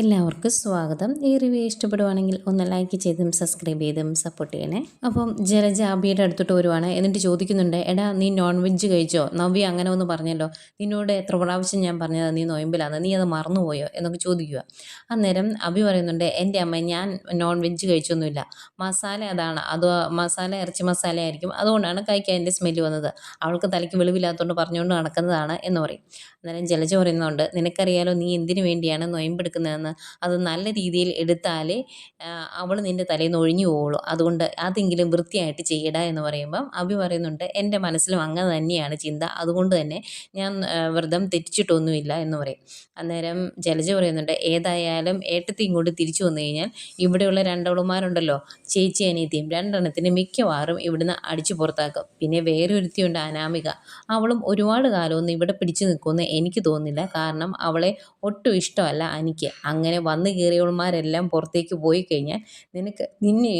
എല്ലാവർക്കും സ്വാഗതം. ഈ റിവ്യൂ ഇഷ്ടപ്പെടുവാണെങ്കിൽ ഒന്ന് ലൈക്ക് ചെയ്തും സബ്സ്ക്രൈബ് ചെയ്തും സപ്പോർട്ട് ചെയ്യണേ. അപ്പം ജലജ അബിയുടെ അടുത്തോട്ട് വരുവാണ്. എന്നിട്ട് ചോദിക്കുന്നുണ്ട് എടാ നീ നോൺ വെജ് കഴിച്ചോ? നവ്യ അങ്ങനെ ഒന്ന് പറഞ്ഞല്ലോ. നിന്നോട് എത്ര പ്രാവശ്യം ഞാൻ പറഞ്ഞത്? നീ നോയമ്പിലാണ് നീ അത് മറന്നുപോയോ? എന്നൊക്കെ ചോദിക്കുക. അന്നേരം അബി പറയുന്നുണ്ട് എന്റെ അമ്മ ഞാൻ നോൺ വെജ് കഴിച്ചൊന്നുമില്ല. മസാല അതാണ്. അത് മസാല ഇറച്ചി മസാല ആയിരിക്കും. അതുകൊണ്ടാണ് കഴിക്കാൻ എന്റെ സ്മെല്ല് വന്നത്. അവൾക്ക് തലയ്ക്ക് വെളിവില്ലാത്തതുകൊണ്ട് പറഞ്ഞുകൊണ്ട് നടക്കുന്നതാണ് എന്ന് പറയും. അന്നേരം ജലജ പറയുന്നുണ്ട് നിനക്കറിയാലോ നീ എന്തിനു വേണ്ടിയാണ് നൊയമ്പെടുക്കുന്നതെന്ന്? അത് നല്ല രീതിയിൽ എടുത്താലേ അവൾ നിന്റെ തലയിൽ നിന്ന് ഒഴിഞ്ഞു പോവുള്ളൂ. അതുകൊണ്ട് അതെങ്കിലും വൃത്തിയായിട്ട് ചെയ്യട എന്ന് പറയുമ്പം അഭി പറയുന്നുണ്ട് എന്റെ മനസ്സിലും അങ്ങനെ തന്നെയാണ് ചിന്ത. അതുകൊണ്ട് തന്നെ ഞാൻ വ്രതം തെറ്റിച്ചിട്ടൊന്നുമില്ല എന്ന് പറയും. അന്നേരം ജലജ പറയുന്നുണ്ട് ഏതായാലും ഏട്ടത്തി ഇങ്ങോട്ട് തിരിച്ചു വന്നു കഴിഞ്ഞാൽ ഇവിടെയുള്ള രണ്ടവളുമാരുണ്ടല്ലോ ചേച്ചി അനിയത്തിയും രണ്ടെണ്ണത്തിന് മിക്കവാറും ഇവിടുന്ന് അടിച്ചു പുറത്താക്കും. പിന്നെ വേറെ ഒരുത്തിയുണ്ട് അനാമിക. അവളും ഒരുപാട് കാലമൊന്നും ഇവിടെ പിടിച്ചു നിൽക്കുമെന്ന് എനിക്ക് തോന്നുന്നില്ല. കാരണം അവളെ ഒട്ടും ഇഷ്ടമല്ല എനിക്ക് അങ്ങനെ വന്നു കയറിയവന്മാരെല്ലാം പുറത്തേക്ക് പോയി കഴിഞ്ഞാൽ നിനക്ക് നിന്നെ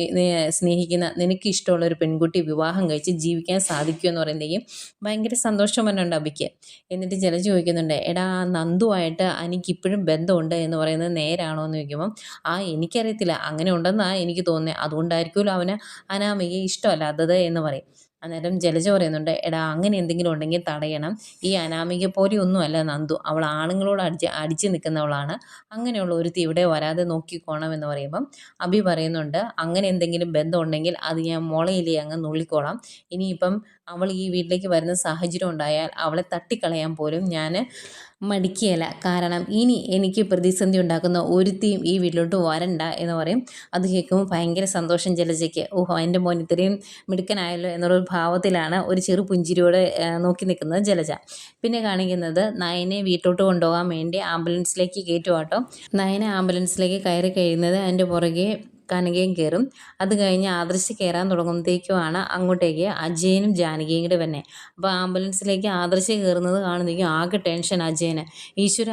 സ്നേഹിക്കുന്ന നിനക്ക് ഇഷ്ടമുള്ള ഒരു പെൺകുട്ടി വിവാഹം കഴിച്ച് ജീവിക്കാൻ സാധിക്കുമെന്ന് പറയുന്നതെങ്കിൽ ഭയങ്കര സന്തോഷം തന്നെ അബിക്ക്. എന്നിട്ട് ചില ചോദിക്കുന്നുണ്ട് എടാ നന്ദുവായിട്ട് എനിക്കിപ്പോഴും ബന്ധമുണ്ട് എന്ന് പറയുന്നത് നേരാണോ എന്ന് ചോദിക്കുമ്പം ആ എനിക്കറിയത്തില്ല. അങ്ങനെ ഉണ്ടെന്നാണ് എനിക്ക് തോന്നുന്നത് അതുകൊണ്ടായിരിക്കുമല്ലോ അവന് അനാമികയെ ഇഷ്ടമല്ലാത്തത് എന്ന് പറയും. അന്നേരം ജലജ പറയുന്നുണ്ട് എടാ അങ്ങനെ എന്തെങ്കിലും ഉണ്ടെങ്കിൽ തടയണം. ഈ അനാമിക പോലെ ഒന്നുമല്ല നന്ദു. അവൾ ആണുങ്ങളോട് അടിച്ച് അടിച്ച് നിൽക്കുന്നവളാണ്. അങ്ങനെയുള്ള ഒരുത്തി ഇവിടെ വരാതെ നോക്കിക്കോണം എന്ന് പറയുമ്പം അഭി പറയുന്നുണ്ട് അങ്ങനെ എന്തെങ്കിലും ബന്ധം ഉണ്ടെങ്കിൽ അത് ഞാൻ മുളയിലേ അങ്ങ് നുള്ളിക്കോളാം. ഇനിയിപ്പം അവൾ ഈ വീട്ടിലേക്ക് വരുന്ന സാഹചര്യം ഉണ്ടായാൽ അവളെ തട്ടിക്കളയാൻ പോലും ഞാൻ മടിക്കുകയില്ല. കാരണം ഇനി എനിക്ക് പ്രതിസന്ധി ഉണ്ടാക്കുന്ന ഒരുത്തിയും ഈ വീട്ടിലോട്ട് വരണ്ട എന്ന് പറയും. അത് കേൾക്കുമ്പോൾ ഭയങ്കര സന്തോഷം ജലജയ്ക്ക്. ഓഹോ എന്റെ മോൻ ഇത്രയും മിടുക്കനായല്ലോ എന്നുള്ളൊരു ഭാവത്തിലാണ് ഒരു ചെറു പുഞ്ചിരിയോടെ നോക്കി നിൽക്കുന്നത് ജലജ. പിന്നെ കാണിക്കുന്നത് നയനെ വീട്ടിലോട്ട് കൊണ്ടുപോകാൻ വേണ്ടി ആംബുലൻസിലേക്ക് കയറ്റുവാട്ടോ. നയനെ ആംബുലൻസിലേക്ക് കയറി കഴിയുന്നത് അതിന്റെ പുറകെ കനകയും കയറും. അത് കഴിഞ്ഞ് ആദർശ് കയറാൻ തുടങ്ങുമ്പോഴത്തേക്കുമാണ് അങ്ങോട്ടേക്ക് അജയനും ജാനകിയും കൂടെ വന്നെ അപ്പോൾ ആംബുലൻസിലേക്ക് ആദർശ് കയറുന്നത് കാണുന്നതെങ്കിൽ ആകെ ടെൻഷൻ അജയന്. ഈശ്വര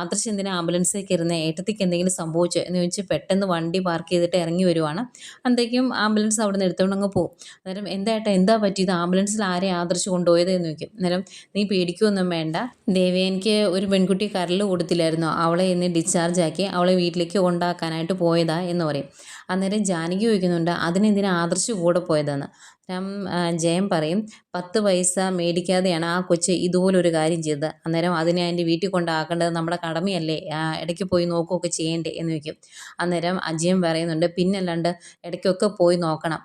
ആദർശ് എന്തിനാ ആംബുലൻസിൽ കയറുന്നത് ഏട്ടത്തിക്ക് എന്തെങ്കിലും സംഭവിച്ചോ? എന്ന് ചോദിച്ച് പെട്ടെന്ന് വണ്ടി പാർക്ക് ചെയ്തിട്ട് ഇറങ്ങി വരുവാണ്. അന്തേക്കും ആംബുലൻസ് അവിടെ നിന്ന് എടുത്തുകൊണ്ട് അങ്ങ് പോകും. അന്നേരം എന്താ ഏട്ടാ എന്താ പറ്റിയത്? ആംബുലൻസിൽ ആരെ ആദർശ് കൊണ്ടുപോയത് എന്ന് ചോദിക്കും. അന്നേരം നീ പേടിക്കുമൊന്നും വേണ്ട. ദേവേനിക്ക് ഒരു പെൺകുട്ടി കരൽ കൊടുത്തില്ലായിരുന്നോ. അവളെ ഇന്ന് ഡിസ്ചാർജ് ആക്കി അവളെ വീട്ടിലേക്ക് കൊണ്ടാക്കാനായിട്ട് പോയതാ എന്ന് പറയും. അന്നേരം ജാനകി ചോദിക്കുന്നുണ്ട് അതിനെന്തിനാ ആദർശ് കൂടെ പോയതെന്ന്. ജയം പറയും പത്ത് പൈസ മേടിക്കാതെയാണ് ആ കൊച്ച് ഇതുപോലൊരു കാര്യം ചെയ്തത്. അന്നേരം അതിനെ അതിന്റെ വീട്ടിൽ കൊണ്ടാക്കേണ്ടത് നമ്മുടെ കടമയല്ലേ? ഇടയ്ക്ക് പോയി നോക്കുകയൊക്കെ ചെയ്യേണ്ടേ? എന്ന് വയ്ക്കും അന്നേരം അജയം പറയുന്നുണ്ട് പിന്നല്ലാണ്ട് ഇടയ്ക്കൊക്കെ പോയി നോക്കണം.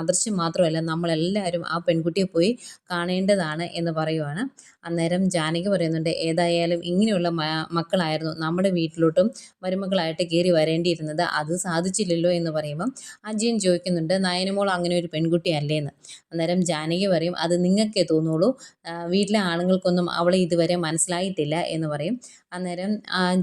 ആദർശം മാത്രമല്ല നമ്മളെല്ലാവരും ആ പെൺകുട്ടിയെ പോയി കാണേണ്ടതാണ് എന്ന് പറയുവാണ്. അന്നേരം ജാനകി പറയുന്നുണ്ട് ഏതായാലും ഇങ്ങനെയുള്ള മക്കളായിരുന്നു നമ്മുടെ വീട്ടിലോട്ടും മരുമക്കളായിട്ട് കയറി വരേണ്ടിയിരുന്നത്. അത് സാധിച്ചില്ലല്ലോ എന്ന് പറയുമ്പം അജയൻ ചോദിക്കുന്നുണ്ട് നയനമോൾ അങ്ങനെ ഒരു പെൺകുട്ടി അല്ലേന്ന് അന്നേരം ജാനകി പറയും അത് നിങ്ങൾക്കേ തോന്നുള്ളൂ. വീട്ടിലെ ആണുങ്ങൾക്കൊന്നും അവളെ ഇതുവരെ മനസ്സിലായിട്ടില്ല എന്ന് പറയും. അന്നേരം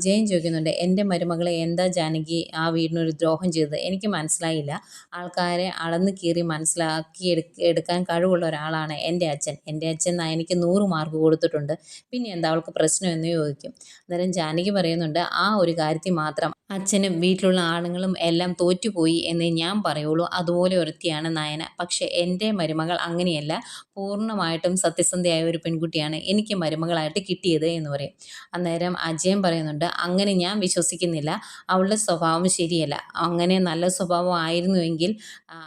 ജയൻ ചോദിക്കുന്നുണ്ട് എന്റെ മരുമകളെ എന്താ ജാനകി ആ വീടിനൊരു ദ്രോഹം ചെയ്തത്? എനിക്ക് മനസ്സിലായില്ല. ആൾക്കാരെ അളന്ന് കീറി മനസ്സിലാക്കി എടുക്കാൻ കഴിവുള്ള ഒരാളാണ് എന്റെ അച്ഛൻ. എന്റെ അച്ഛൻ എനിക്ക് നൂറ് മാർക്ക് കൊടുത്തിട്ടുണ്ട്. പിന്നെ എന്താ അവൾക്ക് പ്രശ്നം? എന്ന് ചോദിക്കും. അന്നേരം ജാനകി പറയുന്നുണ്ട് ആ ഒരു കാര്യത്തിൽ മാത്രം അച്ഛനും വീട്ടിലുള്ള ആണുങ്ങളും എല്ലാം തോറ്റുപോയി എന്നേ ഞാൻ പറയുള്ളൂ. അതുപോലെ ഒരുത്തിയാണ് നയന. പക്ഷേ എന്റെ മരുമകൾ അങ്ങനെയല്ല. പൂർണമായിട്ടും സത്യസന്ധയായ ഒരു പെൺകുട്ടിയാണ് എനിക്ക് മരുമകളായിട്ട് കിട്ടിയത് എന്ന് പറയും. അന്നേരം അജയൻ പറയുന്നുണ്ട് അങ്ങനെ ഞാൻ വിശ്വസിക്കുന്നില്ല. അവളുടെ സ്വഭാവം ശരിയല്ല. അങ്ങനെ നല്ല സ്വഭാവം ആയിരുന്നുവെങ്കിൽ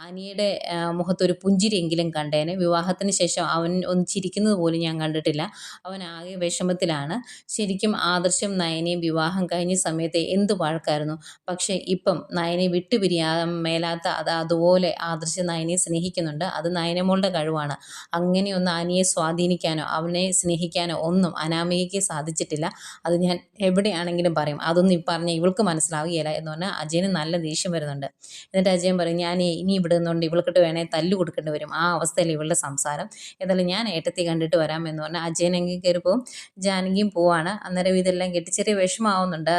അനിയുടെ മുഖത്തൊരു പുഞ്ചിരിയെങ്കിലും കണ്ടേനെ. വിവാഹത്തിന് ശേഷം അവൻ ഒന്ന് ചിരിക്കുന്നത് പോലും ഞാൻ കണ്ടിട്ടില്ല. അവൻ ആകെ വിഷമത്തിലാണ്. ശരിക്കും ആദർശം നയനെയും വിവാഹം കഴിഞ്ഞ സമയത്ത് എന്ത് വഴക്കായിരുന്നു. പക്ഷേ ഇപ്പം നയനെ വിട്ടുപിരിയാൻ മേലാത്ത അത് അതുപോലെ ആദർശം നയനെ സ്നേഹിക്കുന്നുണ്ട്. അത് നയനമോളുടെ കഴിവാണ്. അങ്ങനെയൊന്ന് അനിയെ സ്വാധീനിക്കാനോ അവനെ സ്നേഹിക്കാനോ ഒന്നും അനാമികയ്ക്ക് സാധിച്ചിട്ടില്ല. അത് ഞാൻ എവിടെയാണെങ്കിലും പറയും. അതൊന്നും ഈ പറഞ്ഞ ഇവൾക്ക് മനസ്സിലാവുകയില്ല എന്ന് പറഞ്ഞാൽ അജയന് നല്ല ദേഷ്യം വരുന്നുണ്ട്. എന്നിട്ട് അജയൻ പറയും ഞാൻ ഇനി ഇവിടെ നിന്നുകൊണ്ട് ഇവൾക്കിട്ട് വേണേ തല്ലു കൊടുക്കേണ്ടി വരും. ആ അവസ്ഥയിൽ ഇവളുടെ സംസാരം. ഏതായാലും ഞാൻ ഏട്ടത്തി കണ്ടിട്ട് വരാം എന്ന് പറഞ്ഞാൽ അജയൻ എങ്കിൽ കയറി പോവും. ജാനകിയും പോവാണ്. അന്നേരം ഇതെല്ലാം കെട്ടി ചെറിയ വിഷമാവുന്നുണ്ട്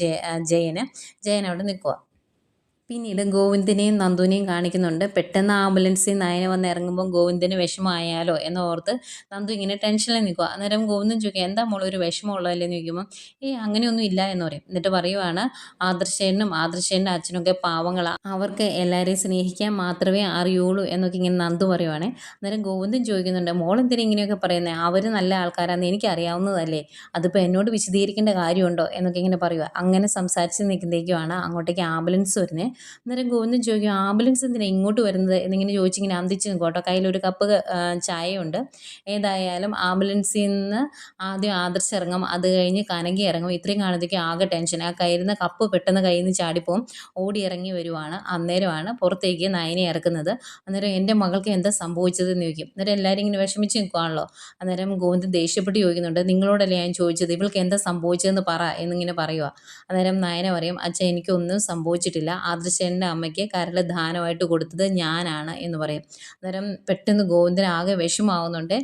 ജയ ജയന്. ജയൻ അവിടെ നിൽക്കുക പിന്നീട് ഗോവിന്ദനെയും നന്ദുവിനെയും കാണിക്കുന്നുണ്ട്. പെട്ടെന്ന് ആംബുലൻസിൽ നയന വന്ന് ഇറങ്ങുമ്പോൾ ഗോവിന്ദന് വിഷമമായാലോ എന്ന് ഓർത്ത് നന്ദു ഇങ്ങനെ ടെൻഷനിൽ നിൽക്കുക അന്നേരം ഗോവിന്ദൻ ചോദിക്കുക എന്താ മോളെ ഒരു വിഷമമുള്ളതല്ലേ? എന്ന് ചോദിക്കുമ്പോൾ ഏ അങ്ങനെയൊന്നും ഇല്ല എന്ന് പറയും. എന്നിട്ട് പറയുവാണ് ആദർശേനും ആദർശേന്റെ അച്ഛനൊക്കെ പാവങ്ങളാണ് അവർക്ക് എല്ലാവരെയും സ്നേഹിക്കാൻ മാത്രമേ അറിയുള്ളൂ എന്നൊക്കെ ഇങ്ങനെ നന്ദു പറയുവാണേ. അന്നേരം ഗോവിന്ദൻ ചോദിക്കുന്നുണ്ട് മോൾ എന്തിനാ ഇങ്ങനെയൊക്കെ പറയുന്നത് അവർ നല്ല ആൾക്കാരാണെന്ന് എനിക്ക് അറിയാവുന്നതല്ലേ? അതിപ്പോൾ എന്നോട് വിശദീകരിക്കേണ്ട കാര്യമുണ്ടോ? എന്നൊക്കെ ഇങ്ങനെ പറയുക അങ്ങനെ സംസാരിച്ച് നിൽക്കുന്നതേക്കുമാണ് അങ്ങോട്ടേക്ക് ആംബുലൻസ് വരുന്നത് അന്നേരം ഗോവിന്ദൻ ചോദിക്കും ആംബുലൻസ് എന്തിനാണ് ഇങ്ങോട്ട് വരുന്നത്? എന്നിങ്ങനെ ചോദിച്ചിങ്ങനെ അന്തിച്ച് നിൽക്കും കേട്ടോ. കയ്യിലൊരു കപ്പ് ചായയുണ്ട്. ഏതായാലും ആംബുലൻസിൽ നിന്ന് ആദ്യം ആദർശ് ഇറങ്ങും അത് കഴിഞ്ഞ് കനകി ഇറങ്ങും. ഇത്രയും കാണുന്നതൊക്കെ ആകെ ടെൻഷൻ. ആ കയ്യിരുന്ന കപ്പ് പെട്ടെന്ന് കയ്യിൽ നിന്ന് ചാടിപ്പോവും. ഓടി ഇറങ്ങി വരുവാണ്. അന്നേരമാണ് പുറത്തേക്ക് നയനെ ഇറക്കുന്നത്. അന്നേരം എന്റെ മകൾക്ക് എന്താ സംഭവിച്ചതെന്ന് ചോദിക്കും. അന്നേരം എല്ലാവരും ഇങ്ങനെ വിഷമിച്ച് നിൽക്കുവാണല്ലോ. അന്നേരം ഗോവിന്ദൻ ദേഷ്യപ്പെട്ട് ചോദിക്കുന്നുണ്ട് നിങ്ങളോടല്ലേ ഞാൻ ചോദിച്ചത്? ഇവൾക്ക് എന്താ സംഭവിച്ചതെന്ന് പറ എന്നിങ്ങനെ പറയുക അന്നേരം നയന പറയും അച്ഛൻ എനിക്കൊന്നും സംഭവിച്ചിട്ടില്ല. ആദർശന്റെ അമ്മയ്ക്ക് കരൾ ദാനമായിട്ട് കൊടുത്തത് ഞാനാണ് എന്ന് പറയും. അന്നേരം പെട്ടെന്ന് ഗോവിന്ദൻ ആകെ വിഷമാവുന്നുണ്ട്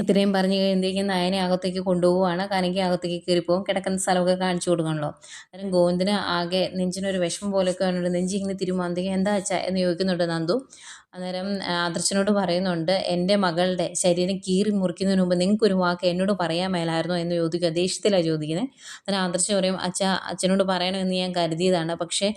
ഇത്രയും പറഞ്ഞു കഴിയുമ്പോഴേക്കും നയനെ അകത്തേക്ക് കൊണ്ടുപോവുകയാണ്. കനകി അകത്തേക്ക് കയറിപ്പോവും. കിടക്കുന്ന സ്ഥലമൊക്കെ കാണിച്ചു കൊടുക്കണല്ലോ. അന്നേരം ഗോവിന്ദന് ആകെ നെഞ്ചിനൊരു വിഷമം പോലെയൊക്കെ വന്നിട്ട് നെഞ്ചി ഇങ്ങനെ തിരുമാന്തിക്ക് എന്താ വെച്ചാൽ എന്ന് ചോദിക്കുന്നുണ്ട് നന്ദു. അന്നേരം ആദർശനോട് പറയുന്നുണ്ട് എന്റെ മകളുടെ ശരീരം കീറി മുറിക്കുന്നതിന് മുമ്പ് നിങ്ങൾക്കൊരു വാക്ക് എന്നോട് പറയാൻ മേലായിരുന്നോ? എന്ന് ചോദിക്കുക ദേഷ്യത്തിലാണ് ചോദിക്കുന്നത് അന്നേരം ആദർശൻ പറയും അച്ഛ അച്ഛനോട് പറയണമെന്ന് ഞാൻ കരുതിയതാണ്. പക്ഷേ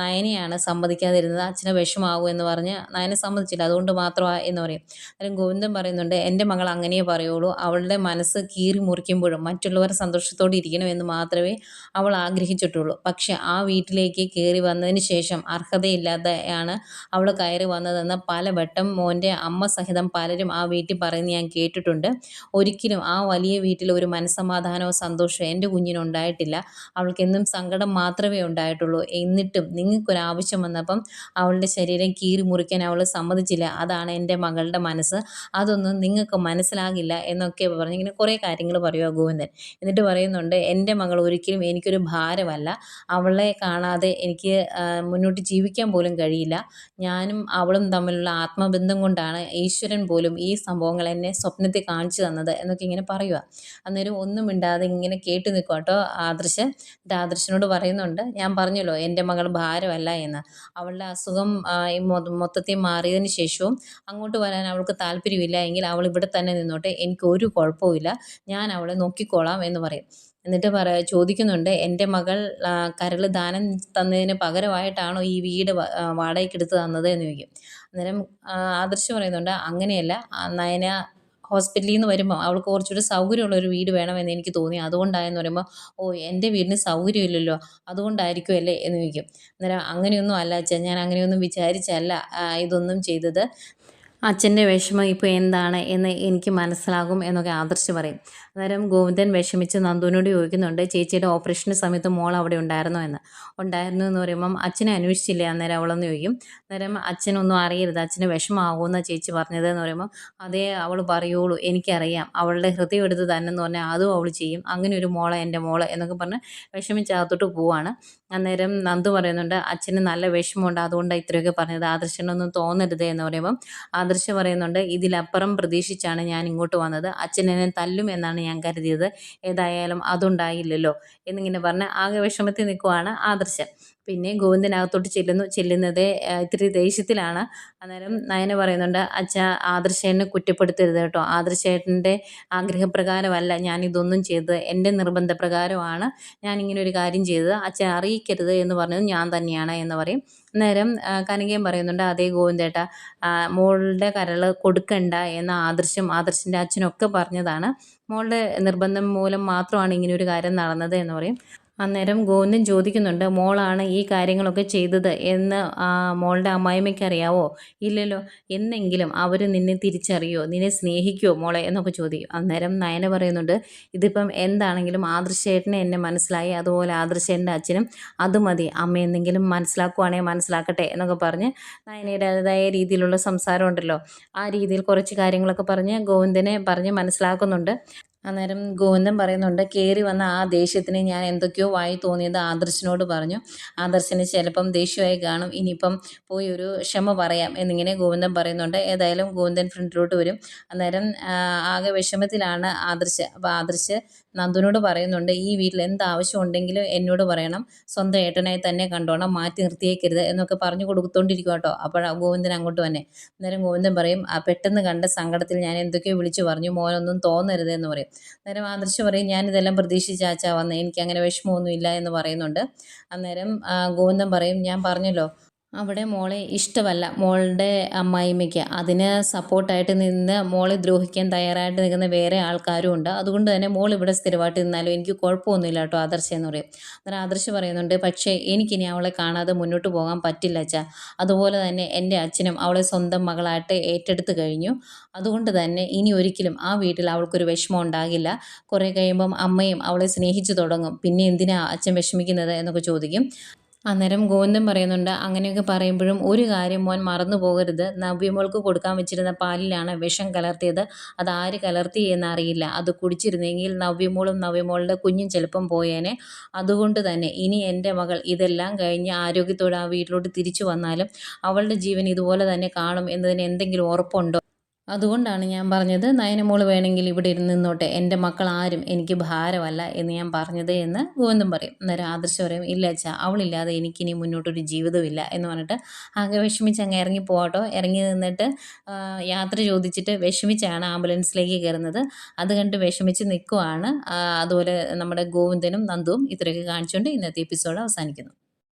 നയനയാണ് സമ്മതിക്കാതിരുന്നത്. അച്ഛനെ വിഷമാവും എന്ന് പറഞ്ഞ് നയനെ സമ്മതിച്ചില്ല. അതുകൊണ്ട് മാത്രമാണ് എന്ന് പറയും. അന്നേരം ഗോവിന്ദൻ പറയുന്നുണ്ട് എന്റെ മകൾ അങ്ങനെയേ പറയുള്ളൂ. അവളുടെ മനസ്സ് കീറി മുറിക്കുമ്പോഴും മറ്റുള്ളവർ സന്തോഷത്തോടെ ഇരിക്കണമെന്ന് മാത്രമേ അവൾ ആഗ്രഹിച്ചിട്ടുള്ളൂ. പക്ഷേ ആ വീട്ടിലേക്ക് കയറി വന്നതിന് ശേഷം അർഹതയില്ലാതെയാണ് അവൾ കയറി വന്നത് പല വട്ടം മോന്റെ അമ്മ സഹിതം പലരും ആ വീട്ടിൽ പറയുന്നത് ഞാൻ കേട്ടിട്ടുണ്ട്. ഒരിക്കലും ആ വലിയ വീട്ടിൽ ഒരു മനസ്സമാധാനമോ സന്തോഷമോ എന്റെ കുഞ്ഞിനുണ്ടായിട്ടില്ല അവൾക്കെന്നും സങ്കടം മാത്രമേ ഉണ്ടായിട്ടുള്ളൂ. എന്നിട്ടും നിങ്ങൾക്കൊരാവശ്യം വന്നപ്പം അവളുടെ ശരീരം കീറി മുറിക്കാൻ അവൾ സമ്മതിച്ചില്ല. അതാണ് എന്റെ മകളുടെ മനസ്സ്. അതൊന്നും നിങ്ങൾക്ക് മനസ്സിലാകില്ല എന്നൊക്കെ പറഞ്ഞ് ഇങ്ങനെ കുറേ കാര്യങ്ങൾ പറയുക ഗോവിന്ദൻ. എന്നിട്ട് പറയുന്നുണ്ട് എന്റെ മകൾ ഒരിക്കലും എനിക്കൊരു ഭാരമല്ല. അവളെ കാണാതെ എനിക്ക് മുന്നോട്ട് ജീവിക്കാൻ പോലും കഴിയില്ല. ഞാനും അവളും തമ്മിലുള്ള ആത്മബന്ധം കൊണ്ടാണ് ഈശ്വരൻ പോലും ഈ സംഭവങ്ങൾ എന്നെ സ്വപ്നത്തിൽ കാണിച്ചു തന്നത് എന്നൊക്കെ ഇങ്ങനെ പറയുക അന്നേരം ഒന്നും ഇണ്ടാതെ ഇങ്ങനെ കേട്ട് നിൽക്കുക കേട്ടോ ആദർശ്. ആദർശനോട് പറയുന്നുണ്ട് ഞാൻ പറഞ്ഞല്ലോ എന്റെ മകൾ ഭാരമല്ല എന്ന്. അവളുടെ അസുഖം മൊത്തത്തിൽ മാറിയതിന് ശേഷവും അങ്ങോട്ട് വരാൻ അവൾക്ക് താല്പര്യമില്ല എങ്കിൽ അവൾ ഇവിടെ തന്നെ നിന്നോട്ടെ. എനിക്ക് ഒരു കുഴപ്പമില്ല ഞാൻ അവളെ നോക്കിക്കോളാം എന്ന് പറയും. എന്നിട്ട് പറ ചോദിക്കുന്നുണ്ട് എന്റെ മകൾ കരൾ ദാനം തന്നതിന് പകരമായിട്ടാണോ ഈ വീട് വാടകയ്ക്ക് എടുത്ത് തന്നത്? എന്ന് ചോദിക്കും. അന്നേരം ആദർശ് പറയുന്നുണ്ട് അങ്ങനെയല്ല നയന ഹോസ്പിറ്റലിൽ നിന്ന് വരുമ്പോൾ അവൾക്ക് കുറച്ചുകൂടി സൗകര്യമുള്ള ഒരു വീട് വേണമെന്ന് എനിക്ക് തോന്നി. അതുകൊണ്ടായെന്ന് പറയുമ്പോൾ ഓ എന്റെ വീടിന് സൗകര്യമില്ലല്ലോ അതുകൊണ്ടായിരിക്കും അല്ലേ എന്ന് ചോദിക്കും. അന്നേരം അങ്ങനെയൊന്നും അല്ല അച്ഛൻ ഞാൻ അങ്ങനെയൊന്നും വിചാരിച്ചല്ല ഇതൊന്നും ചെയ്തത്. അച്ഛന്റെ വിഷമം ഇപ്പോൾ എന്താണ് എന്ന് എനിക്ക് മനസ്സിലാകും എന്നൊക്കെ ആദർശ് പറയും. അന്നേരം ഗോവിന്ദൻ വിഷമിച്ച് നന്ദുവിനോട് ചോദിക്കുന്നുണ്ട് ചേച്ചിയുടെ ഓപ്പറേഷന്റെ സമയത്ത് മോൾ അവിടെ ഉണ്ടായിരുന്നോ എന്ന്? ഉണ്ടായിരുന്നു എന്ന് പറയുമ്പം അച്ഛനെ അന്വേഷിച്ചില്ലേ? അന്നേരം അവളെന്ന് ചോദിക്കും. അന്നേരം അച്ഛനൊന്നും അറിയരുത് അച്ഛന് വിഷമാകുമെന്ന് ചേച്ചി പറഞ്ഞത് എന്ന് പറയുമ്പോൾ അതേ അവൾ പറയുള്ളൂ എനിക്കറിയാം അവളുടെ ഹൃദയം എടുത്ത് തന്നെ എന്ന് പറഞ്ഞാൽ അതും അവൾ ചെയ്യും. അങ്ങനെ ഒരു മോളെ എന്റെ മോളെ എന്നൊക്കെ പറഞ്ഞ് വിഷമിച്ച് അകത്തോട്ട് പോവാണ്. അന്നേരം നന്ദു പറയുന്നുണ്ട് അച്ഛന് നല്ല വിഷമമുണ്ട് അതുകൊണ്ടാണ് ഇത്രയൊക്കെ പറഞ്ഞത്. ആദർശനൊന്നും തോന്നരുത് എന്ന് പറയുമ്പം പറയുന്നുണ്ട്. ഇതിലപ്പുറം പ്രതീക്ഷിച്ചാണ് ഞാൻ ഇങ്ങോട്ട് വന്നത്. അച്ഛൻ എന്നെ തല്ലും എന്നാണ് ഞാൻ കരുതിയത്. ഏതായാലും അതുണ്ടായില്ലല്ലോ എന്നിങ്ങനെ പറഞ്ഞ് ആകെ വിഷമത്തിൽ നിൽക്കുവാണ് ആദർശം പിന്നെ ഗോവിന്ദനകത്തോട്ട് ചെല്ലുന്നു. ചെല്ലുന്നത് ഇത്തിരി ദേഷ്യത്തിലാണ്. അന്നേരം നയന പറയുന്നുണ്ട് അച്ഛ ആദർശേനെ കുറ്റപ്പെടുത്തരുത് കേട്ടോ. ആദർശേട്ടന്റെ ആഗ്രഹപ്രകാരമല്ല ഞാൻ ഇതൊന്നും ചെയ്തത്. എന്റെ നിർബന്ധപ്രകാരമാണ് ഞാൻ ഇങ്ങനെ ഒരു കാര്യം ചെയ്തത്. അച്ഛൻ അറിയിക്കരുത് എന്ന് പറഞ്ഞത് ഞാൻ തന്നെയാണ് എന്ന് പറയും. അന്നേരം കനകയും പറയുന്നുണ്ട് അതേ ഗോവിന്ദേട്ട മോളുടെ കരൾ കൊടുക്കണ്ട എന്ന ആദർശം ആദർശിന്റെ അച്ഛനൊക്കെ പറഞ്ഞതാണ്. മോളുടെ നിർബന്ധം മൂലം മാത്രമാണ് ഇങ്ങനെ ഒരു കാര്യം നടന്നത് എന്ന് പറയും. അന്നേരം ഗോവിന്ദൻ ചോദിക്കുന്നുണ്ട് മോളാണ് ഈ കാര്യങ്ങളൊക്കെ ചെയ്തത് എന്ന് മോളുടെ അമ്മായിമ്മയ്ക്ക് അറിയാവോ? ഇല്ലല്ലോ. എന്നെങ്കിലും അവർ നിന്നെ തിരിച്ചറിയോ? നിന്നെ സ്നേഹിക്കുമോ മോളെ? എന്നൊക്കെ ചോദിക്കും. അന്നേരം നയന പറയുന്നുണ്ട് ഇതിപ്പം എന്താണെങ്കിലും ആദർശേട്ടനെ എന്നെ മനസ്സിലായി അതുപോലെ ആദർശേന്റെ അച്ഛനും അത് മതി. അമ്മ എന്തെങ്കിലും മനസ്സിലാക്കുവാണെങ്കിൽ മനസ്സിലാക്കട്ടെ എന്നൊക്കെ പറഞ്ഞ് നയനയുടേതായ രീതിയിലുള്ള സംസാരം ഉണ്ടല്ലോ ആ രീതിയിൽ കുറച്ച് കാര്യങ്ങളൊക്കെ പറഞ്ഞ് ഗോവിന്ദനെ പറഞ്ഞ് മനസ്സിലാക്കുന്നുണ്ട്. അന്നേരം ഗോവിന്ദൻ പറയുന്നുണ്ട് കയറി വന്ന ആ ദേഷ്യത്തിന് ഞാൻ എന്തൊക്കെയോ വായി തോന്നിയത് ആദർശിനോട് പറഞ്ഞു. ആദർശിന് ചിലപ്പം ദേഷ്യമായി കാണും. ഇനിയിപ്പം പോയി ഒരു ക്ഷമ പറയാം എന്നിങ്ങനെ ഗോവിന്ദൻ പറയുന്നുണ്ട്. ഏതായാലും ഗോവിന്ദൻ ഫ്രണ്ടിലോട്ട് വരും. അന്നേരം ആകെ വിഷമത്തിലാണ് ആദർശ്. അപ്പോൾ ആദർശ് നന്ദുനോട് പറയുന്നുണ്ട് ഈ വീട്ടിൽ എന്ത് ആവശ്യം ഉണ്ടെങ്കിലും എന്നോട് പറയണം. സ്വന്തം ഏട്ടനായി തന്നെ കണ്ടോണം. മാറ്റി നിർത്തിയേക്കരുത് എന്നൊക്കെ പറഞ്ഞു കൊടുത്തോണ്ടിരിക്കും കേട്ടോ അപ്പോൾ ഗോവിന്ദൻ അങ്ങോട്ട് തന്നെ അന്നേരം ഗോവിന്ദൻ പറയും പെട്ടെന്ന് കണ്ട സങ്കടത്തിൽ ഞാൻ എന്തൊക്കെയോ വിളിച്ചു പറഞ്ഞു. മോനൊന്നും തോന്നരുത് എന്ന് പറയും. അന്നേരം ആദർശ് പറയും ഞാനിതെല്ലാം പ്രതീക്ഷിച്ചാച്ചാ വന്നേ എനിക്ക് അങ്ങനെ വിഷമമൊന്നുമില്ല എന്ന് പറയുന്നുണ്ട്. അന്നേരം ഗോവിന്ദൻ പറയും ഞാൻ പറഞ്ഞല്ലോ അവിടെ മോളെ ഇഷ്ടമല്ല. മോളുടെ അമ്മായിമ്മയ്ക്ക്. അതിന് സപ്പോർട്ടായിട്ട് നിന്ന് മോളെ ദ്രോഹിക്കാൻ തയ്യാറായിട്ട് നിൽക്കുന്ന വേറെ ആൾക്കാരും ഉണ്ട്. അതുകൊണ്ട് തന്നെ മോൾ ഇവിടെ സ്ഥിരമായിട്ട് നിന്നാലും എനിക്ക് കുഴപ്പമൊന്നുമില്ല കേട്ടോ ആദർശ എന്ന് പറയും. അന്നേരം ആദർശ് പറയുന്നുണ്ട് പക്ഷേ എനിക്കിനി അവളെ കാണാതെ മുന്നോട്ട് പോകാൻ പറ്റില്ല അച്ഛാ. അതുപോലെ തന്നെ എന്റെ അച്ഛനും അവളെ സ്വന്തം മകളായിട്ട് ഏറ്റെടുത്ത് കഴിഞ്ഞു. അതുകൊണ്ട് തന്നെ ഇനി ഒരിക്കലും ആ വീട്ടിൽ അവൾക്കൊരു വിഷമം ഉണ്ടാകില്ല. കുറേ കഴിയുമ്പം അമ്മയും അവളെ സ്നേഹിച്ചു തുടങ്ങും. പിന്നെ എന്തിനാ അച്ഛൻ വിഷമിക്കുന്നത്? എന്നൊക്കെ ചോദിക്കും. അന്നേരം ഗോവിന്ദൻ പറയുന്നുണ്ട് അങ്ങനെയൊക്കെ പറയുമ്പോഴും ഒരു കാര്യം മോൻ മറന്നു പോകരുത്. നവ്യമോൾക്ക് കൊടുക്കാൻ വെച്ചിരുന്ന പാലിലാണ് വിഷം കലർത്തിയത്. അത് ആര് കലർത്തി എന്നറിയില്ല. അത് കുടിച്ചിരുന്നെങ്കിൽ നവ്യമോളും നവ്യമോളുടെ കുഞ്ഞും ചിലപ്പം പോയേനെ. അതുകൊണ്ട് തന്നെ ഇനി എന്റെ മകൾ ഇതെല്ലാം കഴിഞ്ഞ് ആരോഗ്യത്തോടെ ആ വീട്ടിലോട്ട് തിരിച്ചു വന്നാലും അവളുടെ ജീവൻ ഇതുപോലെ തന്നെ കാണും എന്നതിന് എന്തെങ്കിലും ഉറപ്പുണ്ടോ? അതുകൊണ്ടാണ് ഞാൻ പറഞ്ഞത് നയനമോൾ വേണമെങ്കിൽ ഇവിടെ ഇരുന്ന് നിന്നോട്ടെ. എന്റെ മക്കൾ ആരും എനിക്ക് ഭാരമല്ല എന്ന് ഞാൻ പറഞ്ഞത് എന്ന് ഗോവിന്ദൻ പറയും. അന്നേരം ആദർശ പറയും ഇല്ല അച്ഛാ അവളില്ലാതെ എനിക്കിനി മുന്നോട്ടൊരു ജീവിതമില്ല എന്ന് പറഞ്ഞിട്ട് ആകെ വിഷമിച്ച് അങ്ങ് ഇറങ്ങി പോകട്ടോ ഇറങ്ങി നിന്നിട്ട് യാത്ര ചോദിച്ചിട്ട് വിഷമിച്ചാണ് ആംബുലൻസിലേക്ക് കയറുന്നത്. അത് കണ്ട് വിഷമിച്ച് നിൽക്കുവാണ് അതുപോലെ നമ്മുടെ ഗോവിന്ദനും നന്ദുവും ഇത്രയൊക്കെ കാണിച്ചുകൊണ്ട് ഇന്നത്തെ എപ്പിസോഡ് അവസാനിക്കുന്നു.